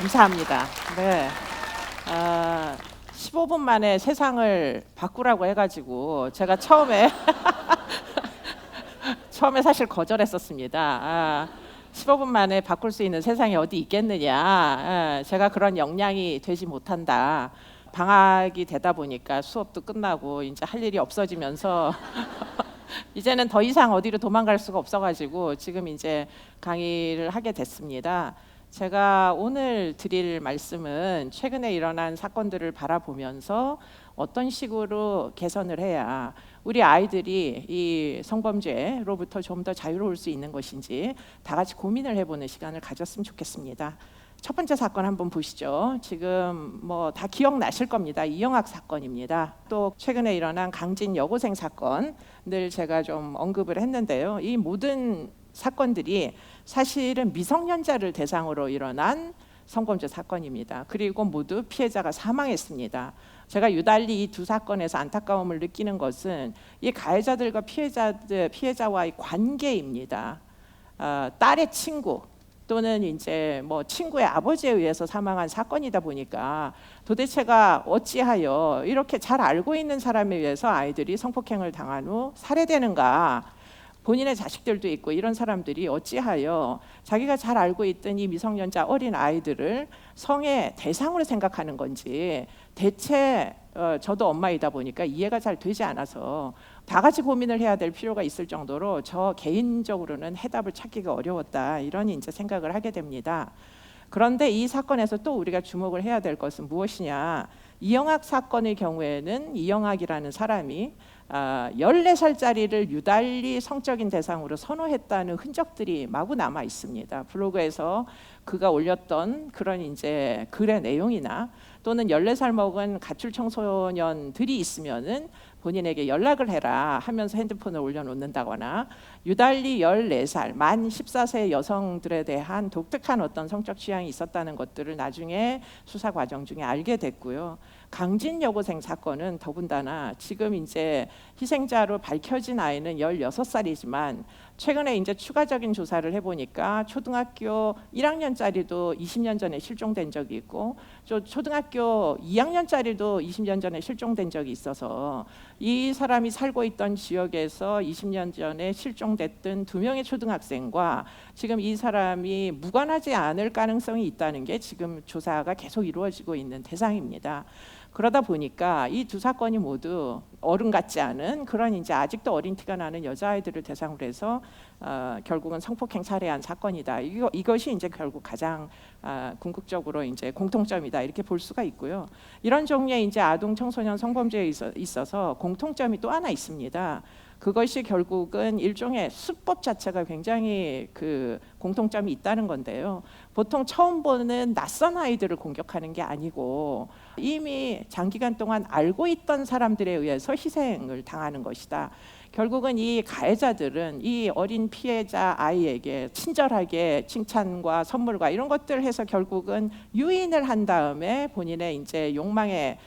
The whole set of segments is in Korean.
감사합니다. 네. 아, 15분 만에 세상을 바꾸라고 해가지고 제가 처음에 처음에 사실 거절했었습니다. 아, 15분 만에 바꿀 수 있는 세상이 어디 있겠느냐. 아, 제가 그런 역량이 되지 못한다. 방학이 되다 보니까 수업도 끝나고 이제 할 일이 없어지면서 이제는 더 이상 어디로 도망갈 수가 없어가지고 지금 이제 강의를 하게 됐습니다. 제가 오늘 드릴 말씀은 최근에 일어난 사건들을 바라보면서 어떤 식으로 개선을 해야 우리 아이들이 이 성범죄로부터 좀 더 자유로울 수 있는 것인지 다 같이 고민을 해보는 시간을 가졌으면 좋겠습니다. 첫 번째 사건 한번 보시죠. 지금 뭐 다 기억나실 겁니다. 이영학 사건입니다. 또 최근에 일어난 강진 여고생 사건들 제가 좀 언급을 했는데요. 이 모든 사건들이 사실은 미성년자를 대상으로 일어난 성범죄 사건입니다. 그리고 모두 피해자가 사망했습니다. 제가 유달리 이 두 사건에서 안타까움을 느끼는 것은 이 가해자들과 피해자들 피해자와의 관계입니다. 어, 딸의 친구 또는 이제 뭐 친구의 아버지에 의해서 사망한 사건이다 보니까 도대체가 어찌하여 이렇게 잘 알고 있는 사람에 의해서 아이들이 성폭행을 당한 후 살해되는가? 본인의 자식들도 있고 이런 사람들이 어찌하여 자기가 잘 알고 있던 이 미성년자 어린 아이들을 성의 대상으로 생각하는 건지 대체 어, 저도 엄마이다 보니까 이해가 잘 되지 않아서 다 같이 고민을 해야 될 필요가 있을 정도로 저 개인적으로는 해답을 찾기가 어려웠다 이런 이제 생각을 하게 됩니다. 그런데 이 사건에서 또 우리가 주목을 해야 될 것은 무엇이냐? 이영학 사건의 경우에는 이영학이라는 사람이 아, 14살짜리를 유달리 성적인 대상으로 선호했다는 흔적들이 마구 남아 있습니다. 블로그에서 그가 올렸던 그런 이제 글의 내용이나 또는 14살 먹은 가출 청소년들이 있으면은 본인에게 연락을 해라 하면서 핸드폰을 올려놓는다거나 유달리 14살 만 14세 여성들에 대한 독특한 어떤 성적 취향이 있었다는 것들을 나중에 수사 과정 중에 알게 됐고요. 강진 여고생 사건은 더군다나 지금 이제 희생자로 밝혀진 아이는 16살이지만 최근에 이제 추가적인 조사를 해보니까 초등학교 1학년짜리도 20년 전에 실종된 적이 있고 또 초등학교 2학년짜리도 20년 전에 실종된 적이 있어서 이 사람이 살고 있던 지역에서 20년 전에 실종 됐던 두 명의 초등학생과 지금 이 사람이 무관하지 않을 가능성이 있다는 게 지금 조사가 계속 이루어지고 있는 대상입니다. 그러다 보니까 이 두 사건이 모두 어른 같지 않은 그런 이제 아직도 어린 티가 나는 여자아이들을 대상으로 해서 어, 결국은 성폭행 살해한 사건이다. 이거 이것이 이제 결국 가장 아, 궁극적으로 이제 공통점이다 이렇게 볼 수가 있고요. 이런 종류의 이제 아동 청소년 성범죄에 있어, 있어서 공통점이 또 하나 있습니다. 그것이 결국은 일종의 수법 자체가 굉장히 그 공통점이 있다는 건데요. 보통 처음 보는 낯선 아이들을 공격하는 게 아니고 이미 장기간 동안 알고 있던 사람들에 의해서 희생을 당하는 것이다. 결국은 이 가해자들은 이 어린 피해자 아이에게 친절하게 칭찬과 선물과 이런 것들 해서 결국은 유인을 한 다음에 본인의 이제 욕망의 에,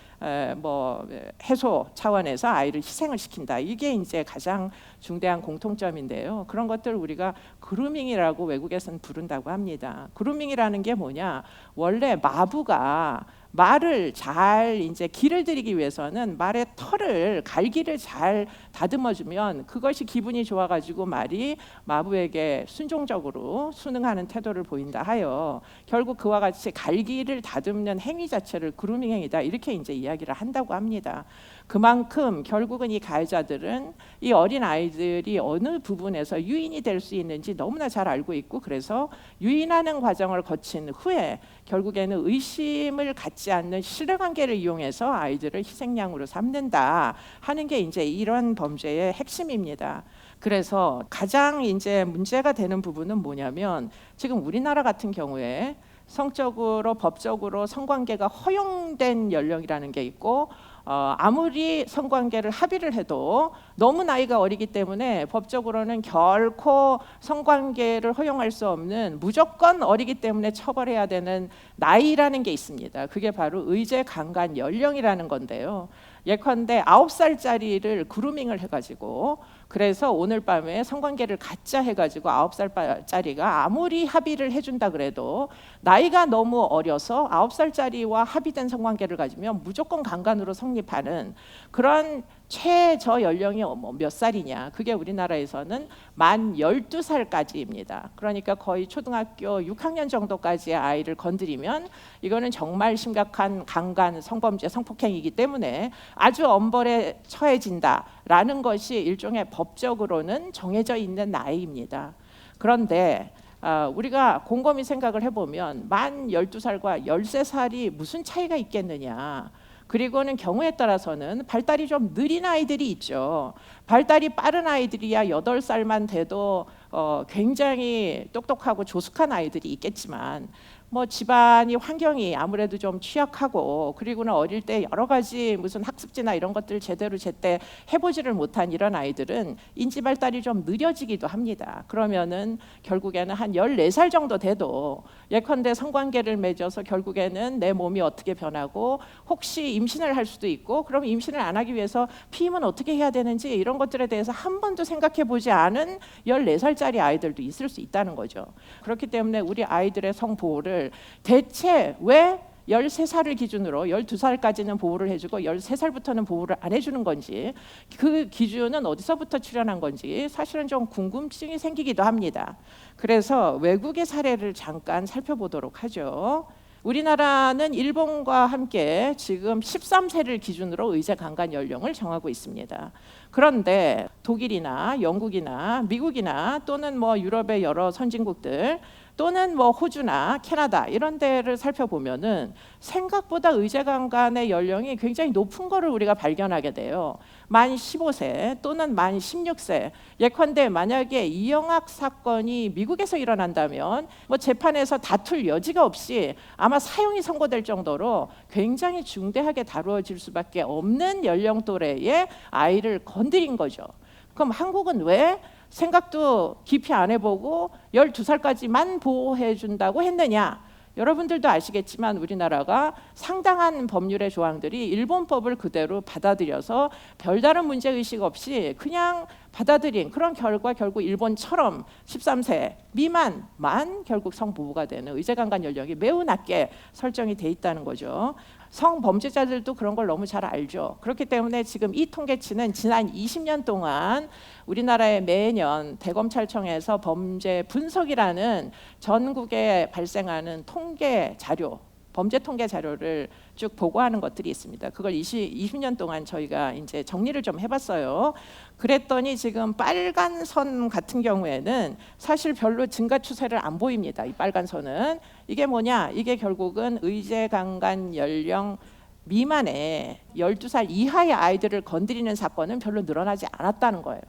뭐 해소 차원에서 아이를 희생을 시킨다. 이게 이제 가장 중대한 공통점인데요. 그런 것들 우리가 그루밍이라고 외국에서는 부른다고 합니다. 그루밍이라는 게 뭐냐? 원래 마부가 말을 잘 이제 길을 들이기 위해서는 말의 털을 갈기를 잘 다듬어 주면 그것이 기분이 좋아 가지고 말이 마부에게 순종적으로 순응하는 태도를 보인다 하여 결국 그와 같이 갈기를 다듬는 행위 자체를 그루밍 행위다 이렇게 이제 이야기를 한다고 합니다. 그만큼 결국은 이 가해자들은 이 어린 아이들이 어느 부분에서 유인이 될 수 있는지 너무나 잘 알고 있고 그래서 유인하는 과정을 거친 후에 결국에는 의심을 갖지 않는 신뢰관계를 이용해서 아이들을 희생양으로 삼는다 하는 게 이제 이런 범죄의 핵심입니다. 그래서 가장 이제 문제가 되는 부분은 뭐냐면 지금 우리나라 같은 경우에 성적으로 법적으로 성관계가 허용된 연령이라는 게 있고 어, 아무리 성관계를 합의를 해도 너무 나이가 어리기 때문에 법적으로는 결코 성관계를 허용할 수 없는 무조건 어리기 때문에 처벌해야 되는 나이라는 게 있습니다. 그게 바로 의제 강간 연령이라는 건데요. 예컨대 아홉 살짜리를 그루밍을 해가지고 그래서 오늘 밤에 성관계를 갖자 해가지고 아홉 살짜리가 아무리 합의를 해준다 그래도 나이가 너무 어려서 아홉 살짜리와 합의된 성관계를 가지면 무조건 강간으로 성립하는 그런 최저 연령이 뭐몇 살이냐? 그게 우리나라에서는 만 12살까지입니다. 그러니까 거의 초등학교 6학년 정도까지의 아이를 건드리면 이거는 정말 심각한 강간, 성범죄, 성폭행이기 때문에 아주 엄벌에 처해진다라는 것이 일종의 법적으로는 정해져 있는 나이입니다. 그런데 아, 우리가 곰곰이 생각을 해보면 만 12살과 13살이 무슨 차이가 있겠느냐? 그리고는 경우에 따라서는 발달이 좀 느린 아이들이 있죠. 발달이 빠른 아이들이야 여덟 살만 돼도 어, 굉장히 똑똑하고 조숙한 아이들이 있겠지만 뭐 집안이 환경이 아무래도 좀 취약하고 그리고는 어릴 때 여러 가지 무슨 학습지나 이런 것들 제대로 제때 해보지를 못한 이런 아이들은 인지 발달이 좀 느려지기도 합니다. 그러면은 결국에는 한 14살 정도 돼도 예컨대 성관계를 맺어서 결국에는 내 몸이 어떻게 변하고 혹시 임신을 할 수도 있고 그럼 임신을 안 하기 위해서 피임은 어떻게 해야 되는지 이런 것들에 대해서 한 번도 생각해 보지 않은 14살짜리 아이들도 있을 수 있다는 거죠. 그렇기 때문에 우리 아이들의 성보호를 대체 왜 13살을 기준으로 12살까지는 보호를 해주고 13살부터는 보호를 안 해주는 건지 그 기준은 어디서부터 출현한 건지 사실은 좀 궁금증이 생기기도 합니다. 그래서 외국의 사례를 잠깐 살펴보도록 하죠. 우리나라는 일본과 함께 지금 13세를 기준으로 의제 강간 연령을 정하고 있습니다. 그런데 독일이나 영국이나 미국이나 또는 뭐 유럽의 여러 선진국들 또는 뭐 호주나 캐나다 이런 데를 살펴보면은 생각보다 의제 강 간의 연령이 굉장히 높은 거를 우리가 발견하게 돼요. 만 15세 또는 만 16세. 예컨대 만약에 이영학 사건이 미국에서 일어난다면 뭐 재판에서 다툴 여지가 없이 아마 사형이 선고될 정도로 굉장히 중대하게 다루어질 수밖에 없는 연령 또래의 아이를 건드린 거죠. 그럼 한국은 왜 생각도 깊이 안 해보고 12살까지만 보호해 준다고 했느냐? 여러분들도 아시겠지만 우리나라가 상당한 법률의 조항들이 일본법을 그대로 받아들여서 별다른 문제 의식 없이 그냥 받아들인 그런 결과 결국 일본처럼 13세 미만만 결국 성보호가 되는 의제강간 연령이 매우 낮게 설정이 돼 있다는 거죠. 성범죄자들도 그런 걸 너무 잘 알죠. 그렇기 때문에 지금 이 통계치는 지난 20년 동안 우리나라의 매년 대검찰청에서 범죄 분석이라는 전국에 발생하는 통계 자료 범죄 통계 자료를 쭉 보고하는 것들이 있습니다. 그걸 20, 20 년 동안 저희가 이제 정리를 좀 해봤어요. 그랬더니 지금 빨간 선 같은 경우에는 사실 별로 증가 추세를 안 보입니다. 이 빨간 선은 이게 뭐냐? 이게 결국은 의제 강간 연령 미만의 12살 이하의 아이들을 건드리는 사건은 별로 늘어나지 않았다는 거예요.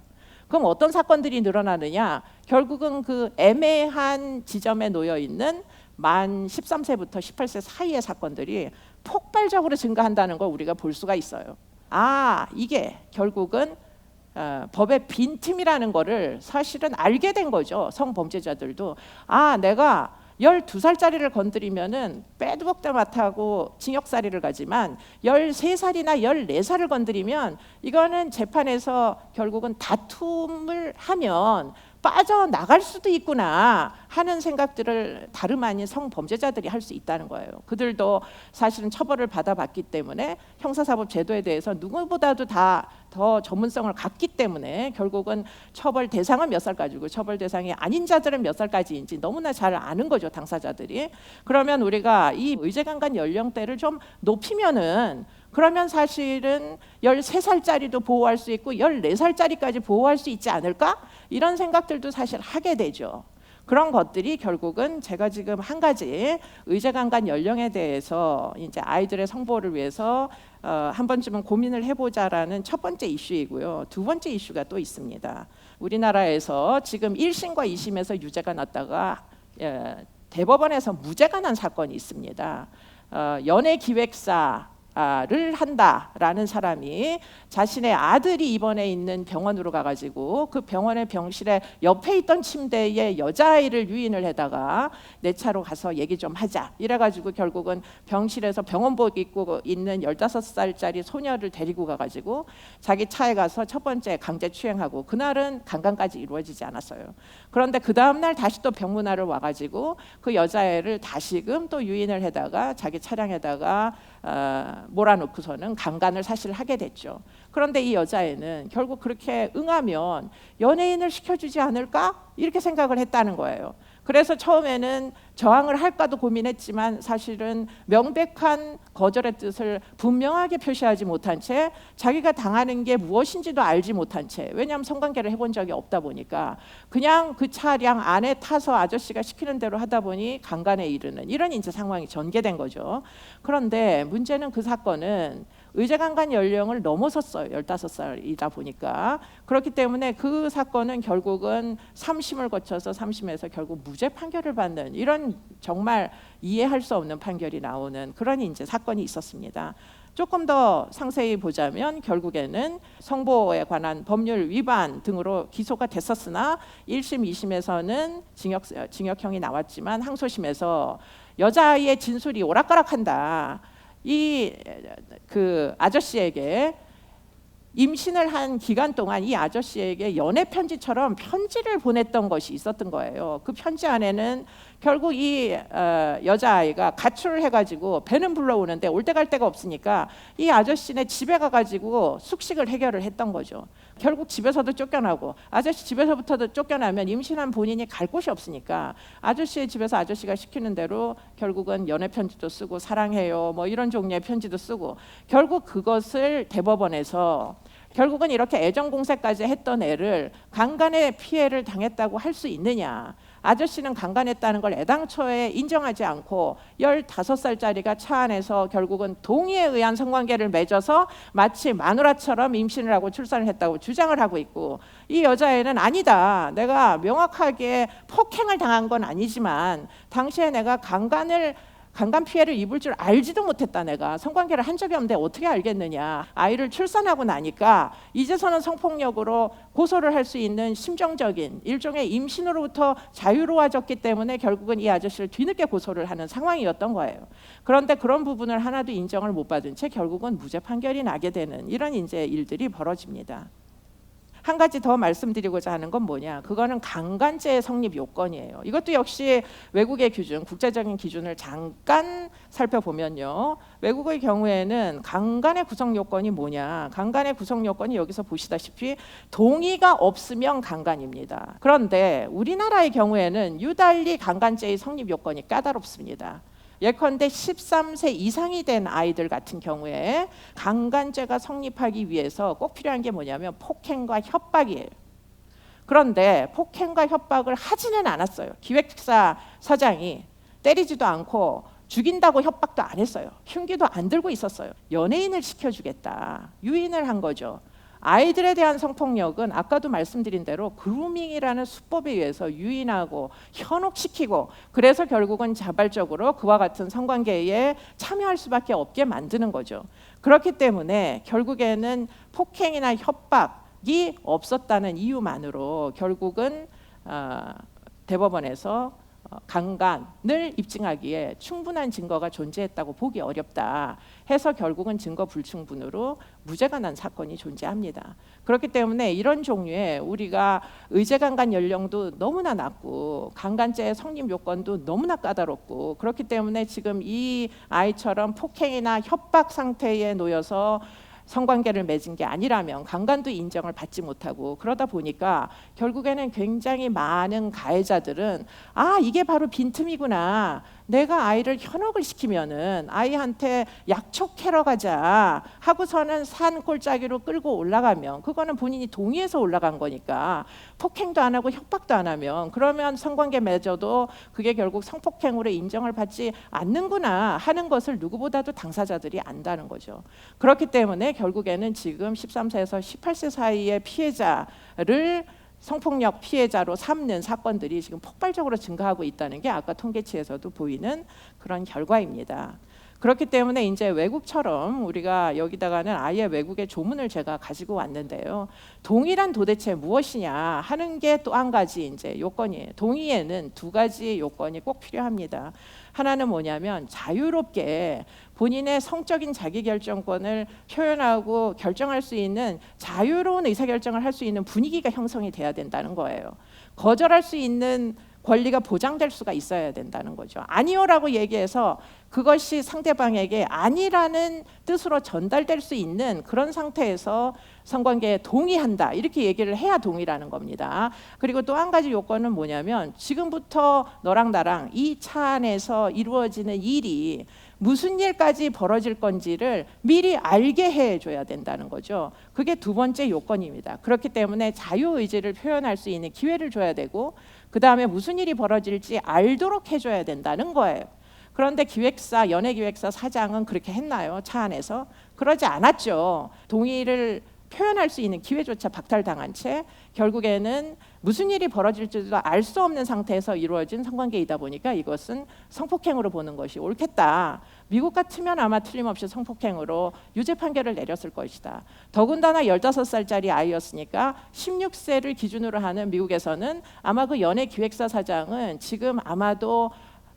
그럼 어떤 사건들이 늘어나느냐? 결국은 그 애매한 지점에 놓여 있는 만 13세부터 18세 사이의 사건들이 폭발적으로 증가한다는 걸 우리가 볼 수가 있어요. 아, 이게 결국은 어, 법의 빈틈이라는 거를 사실은 알게 된 거죠. 성범죄자들도 아, 내가 12살짜리를 건드리면은 박다 못하고 징역살이를 가지만 13살이나 14살을 건드리면 이거는 재판에서 결국은 다툼을 하면 빠져나갈 수도 있구나 하는 생각들을 다름 아닌 성범죄자들이 할 수 있다는 거예요. 그들도 사실은 처벌을 받아봤기 때문에 형사사법 제도에 대해서 누구보다도 다 더 전문성을 갖기 때문에 결국은 처벌 대상은 몇 살까지고 처벌 대상이 아닌 자들은 몇 살까지인지 너무나 잘 아는 거죠 당사자들이. 그러면 우리가 이 의제강간 연령대를 좀 높이면은 그러면 사실은 13살짜리도 보호할 수 있고 14살짜리까지 보호할 수 있지 않을까? 이런 생각들도 사실 하게 되죠. 그런 것들이 결국은 제가 지금 한 가지 의제강간 연령에 대해서 이제 아이들의 성보호를 위해서 어, 한 번쯤은 고민을 해보자라는 첫 번째 이슈이고요. 두 번째 이슈가 또 있습니다. 우리나라에서 지금 1심과 2심에서 유죄가 났다가 예, 대법원에서 무죄가 난 사건이 있습니다. 어, 연예기획사 를 한다라는 사람이 자신의 아들이 입원해 있는 병원으로 가가지고 그 병원의 병실에 옆에 있던 침대에 여자아이를 유인을 해다가 내 차로 가서 얘기 좀 하자 이래가지고 결국은 병실에서 병원복 입고 있는 15살짜리 소녀를 데리고 가가지고 자기 차에 가서 첫 번째 강제 추행하고 그날은 강간까지 이루어지지 않았어요. 그런데 그 다음날 다시 또 병문안을 와가지고 그 여자애를 다시금 또 유인을 해다가 자기 차량에다가 어, 몰아놓고서는 강간을 사실 하게 됐죠. 그런데 이 여자애는 결국 그렇게 응하면 연예인을 시켜주지 않을까 이렇게 생각을 했다는 거예요. 그래서 처음에는 저항을 할까도 고민했지만 사실은 명백한 거절의 뜻을 분명하게 표시하지 못한 채 자기가 당하는 게 무엇인지도 알지 못한 채 왜냐하면 성관계를 해본 적이 없다 보니까 그냥 그 차량 안에 타서 아저씨가 시키는 대로 하다 보니 강간에 이르는 이런 이제 상황이 전개된 거죠. 그런데 문제는 그 사건은 의제강간 연령을 넘어섰어요. 15살이다 보니까. 그렇기 때문에 그 사건은 결국은 3심을 거쳐서 3심에서 결국 무죄 판결을 받는 이런 정말 이해할 수 없는 판결이 나오는 그런 이제 사건이 있었습니다. 조금 더 상세히 보자면 결국에는 성보에 관한 법률 위반 등으로 기소가 됐었으나 1심, 2심에서는 징역 징역형이 나왔지만 항소심에서 여자아이의 진술이 오락가락한다. 이 그 아저씨에게 임신을 한 기간 동안 이 아저씨에게 연애 편지처럼 편지를 보냈던 것이 있었던 거예요. 그 편지 안에는 결국 이 어, 여자아이가 가출을 해가지고 배는 불러오는데 올 때 갈 데가 없으니까 이 아저씨네 집에 가가지고 숙식을 해결을 했던 거죠. 결국 집에서도 쫓겨나고 아저씨 집에서부터도 쫓겨나면 임신한 본인이 갈 곳이 없으니까 아저씨의 집에서 아저씨가 시키는 대로 결국은 연애 편지도 쓰고 사랑해요 뭐 이런 종류의 편지도 쓰고 결국 그것을 대법원에서 결국은 이렇게 애정 공세까지 했던 애를 강간의 피해를 당했다고 할 수 있느냐? 아저씨는 강간했다는 걸 애당초에 인정하지 않고 15살짜리가 차 안에서 결국은 동의에 의한 성관계를 맺어서 마치 마누라처럼 임신을 하고 출산을 했다고 주장을 하고 있고 이 여자애는 아니다. 내가 명확하게 폭행을 당한 건 아니지만 당시에 내가 강간을 강간 피해를 입을 줄 알지도 못했다 내가. 성관계를 한 적이 없는데 어떻게 알겠느냐. 아이를 출산하고 나니까 이제서는 성폭력으로 고소를 할 수 있는 심정적인 일종의 임신으로부터 자유로워졌기 때문에 결국은 이 아저씨를 뒤늦게 고소를 하는 상황이었던 거예요. 그런데 그런 부분을 하나도 인정을 못 받은 채 결국은 무죄 판결이 나게 되는 이런 이제 일들이 벌어집니다. 한 가지 더 말씀드리고자 하는 건 뭐냐? 그거는 강간죄 성립 요건이에요. 이것도 역시 외국의 기준, 국제적인 기준을 잠깐 살펴보면요. 외국의 경우에는 강간의 구성 요건이 뭐냐? 강간의 구성 요건이 여기서 보시다시피 동의가 없으면 강간입니다. 그런데 우리나라의 경우에는 유달리 강간죄의 성립 요건이 까다롭습니다. 예컨대 13세 이상이 된 아이들 같은 경우에 강간죄가 성립하기 위해서 꼭 필요한 게 뭐냐면 폭행과 협박이에요. 그런데 폭행과 협박을 하지는 않았어요. 기획사 사장이 때리지도 않고 죽인다고 협박도 안 했어요. 흉기도 안 들고 있었어요. 연예인을 시켜주겠다. 유인을 한 거죠. 아이들에 대한 성폭력은 아까도 말씀드린 대로 그루밍이라는 수법에 의해서 유인하고 현혹시키고 그래서 결국은 자발적으로 그와 같은 성관계에 참여할 수밖에 없게 만드는 거죠. 그렇기 때문에 결국에는 폭행이나 협박이 없었다는 이유만으로 결국은 어, 대법원에서 어, 강간을 입증하기에 충분한 증거가 존재했다고 보기 어렵다 해서 결국은 증거 불충분으로 무죄가 난 사건이 존재합니다. 그렇기 때문에 이런 종류의 우리가 의제 강간 연령도 너무나 낮고 강간죄 성립 요건도 너무나 까다롭고 그렇기 때문에 지금 이 아이처럼 폭행이나 협박 상태에 놓여서 성관계를 맺은 게 아니라면 강간도 인정을 받지 못하고 그러다 보니까 결국에는 굉장히 많은 가해자들은 아 이게 바로 빈틈이구나 내가 아이를 현혹을 시키면은 아이한테 약촉해러 가자 하고서는 산 꼴짜기로 끌고 올라가면 그거는 본인이 동의해서 올라간 거니까 폭행도 안 하고 협박도 안 하면 그러면 성관계 맺어도 그게 결국 성폭행으로 인정을 받지 않는구나 하는 것을 누구보다도 당사자들이 안다는 거죠. 그렇기 때문에 결국에는 지금 13세에서 18세 사이의 피해자를 성폭력 피해자로 삼는 사건들이 지금 폭발적으로 증가하고 있다는 게 아까 통계치에서도 보이는 그런 결과입니다. 그렇기 때문에 이제 외국처럼 우리가 여기다가는 아예 외국의 조문을 제가 가지고 왔는데요. 동의란 도대체 무엇이냐 하는 게 또 한 가지 이제 요건이에요. 동의에는 두 가지 요건이 꼭 필요합니다. 하나는 뭐냐면 자유롭게 본인의 성적인 자기결정권을 표현하고 결정할 수 있는 자유로운 의사결정을 할 수 있는 분위기가 형성이 돼야 된다는 거예요. 거절할 수 있는 권리가 보장될 수가 있어야 된다는 거죠. 아니요라고 얘기해서 그것이 상대방에게 아니라는 뜻으로 전달될 수 있는 그런 상태에서 성관계에 동의한다 이렇게 얘기를 해야 동의라는 겁니다. 그리고 또 한 가지 요건은 뭐냐면 지금부터 너랑 나랑 이 차 안에서 이루어지는 일이 무슨 일까지 벌어질 건지를 미리 알게 해줘야 된다는 거죠. 그게 두 번째 요건입니다. 그렇기 때문에 자유 의지를 표현할 수 있는 기회를 줘야 되고 그 다음에 무슨 일이 벌어질지 알도록 해줘야 된다는 거예요. 그런데 기획사 연예기획사 사장은 그렇게 했나요? 차 안에서 그러지 않았죠. 동의를 표현할 수 있는 기회조차 박탈당한 채 결국에는 무슨 일이 벌어질지도 알 수 없는 상태에서 이루어진 성관계이다 보니까 이것은 성폭행으로 보는 것이 옳겠다. 미국 같으면 아마 틀림없이 성폭행으로 유죄 판결을 내렸을 것이다. 더군다나 15살짜리 아이였으니까 16세를 기준으로 하는 미국에서는 아마 그 연예 기획사 사장은 지금 아마도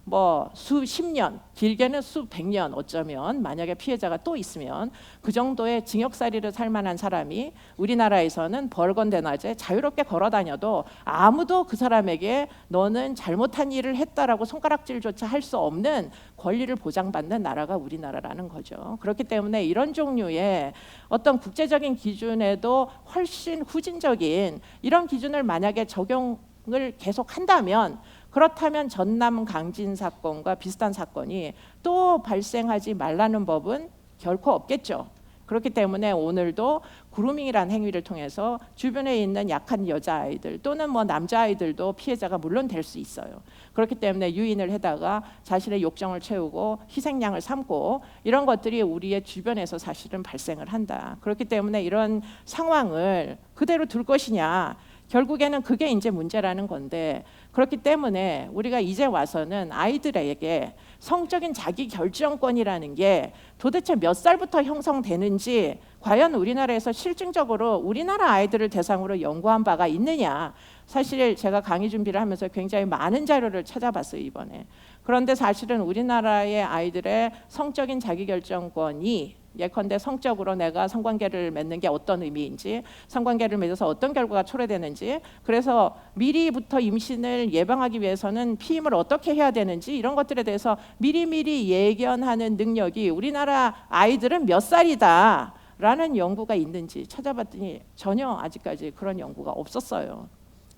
뭐 수십 년, 길게는 수백 년 어쩌면 만약에 피해자가 또 있으면 그 정도의 징역살이를 살 만한 사람이 우리나라에서는 벌건대 낮에 자유롭게 걸어 다녀도 아무도 그 사람에게 너는 잘못한 일을 했다라고 손가락질조차 할 수 없는 권리를 보장받는 나라가 우리나라라는 거죠. 그렇기 때문에 이런 종류의 어떤 국제적인 기준에도 훨씬 후진적인 이런 기준을 만약에 적용 을 계속 한다면 그렇다면 전남 강진 사건과 비슷한 사건이 또 발생하지 말라는 법은 결코 없겠죠. 그렇기 때문에 오늘도 그루밍이라는 행위를 통해서 주변에 있는 약한 여자아이들 또는 뭐 남자아이들도 피해자가 물론 될 수 있어요. 그렇기 때문에 유인을 해다가 자신의 욕정을 채우고 희생양을 삼고 이런 것들이 우리의 주변에서 사실은 발생을 한다. 그렇기 때문에 이런 상황을 그대로 둘 것이냐 결국에는 그게 이제 문제라는 건데 그렇기 때문에 우리가 이제 와서는 아이들에게 성적인 자기 결정권이라는 게 도대체 몇 살부터 형성되는지 과연 우리나라에서 실증적으로 우리나라 아이들을 대상으로 연구한 바가 있느냐. 사실 제가 강의 준비를 하면서 굉장히 많은 자료를 찾아봤어요 이번에 그런데 사실은 우리나라의 아이들의 성적인 자기결정권이 예컨대 성적으로 내가 성관계를 맺는 게 어떤 의미인지 성관계를 맺어서 어떤 결과가 초래되는지 그래서 미리부터 임신을 예방하기 위해서는 피임을 어떻게 해야 되는지 이런 것들에 대해서 미리미리 예견하는 능력이 우리나라 아이들은 몇 살이다 라는 연구가 있는지 찾아봤더니 전혀 아직까지 그런 연구가 없었어요.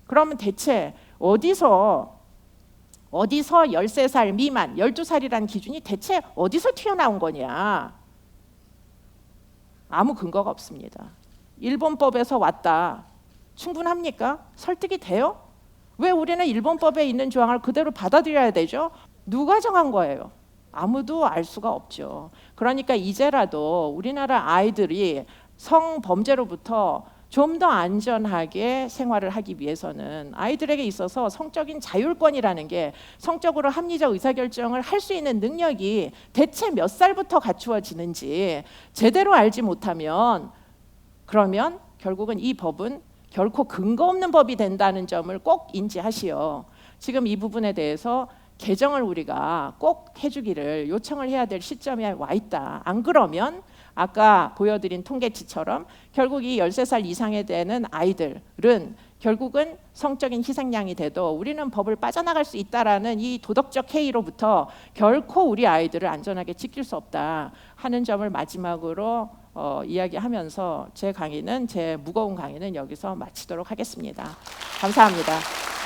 그러면 대체 어디서 어디서 13살 미만, 12살이라는 기준이 대체 어디서 튀어나온 거냐? 아무 근거가 없습니다. 일본법에서 왔다. 충분합니까? 설득이 돼요? 왜 우리는 일본법에 있는 조항을 그대로 받아들여야 되죠? 누가 정한 거예요? 아무도 알 수가 없죠. 그러니까 이제라도 우리나라 아이들이 성범죄로부터 좀 더 안전하게 생활을 하기 위해서는 아이들에게 있어서 성적인 자율권이라는 게 성적으로 합리적 의사결정을 할 수 있는 능력이 대체 몇 살부터 갖추어지는지 제대로 알지 못하면 그러면 결국은 이 법은 결코 근거 없는 법이 된다는 점을 꼭 인지하시오. 지금 이 부분에 대해서 개정을 우리가 꼭 해주기를 요청을 해야 될 시점에 와 있다. 안 그러면 아까 보여드린 통계치처럼 결국 이 13살 이상에 되는 아이들은 결국은 성적인 희생양이 돼도 우리는 법을 빠져나갈 수 있다라는 이 도덕적 해이로부터 결코 우리 아이들을 안전하게 지킬 수 없다 하는 점을 마지막으로 어, 이야기하면서 제 강의는 제 무거운 강의는 여기서 마치도록 하겠습니다. 감사합니다.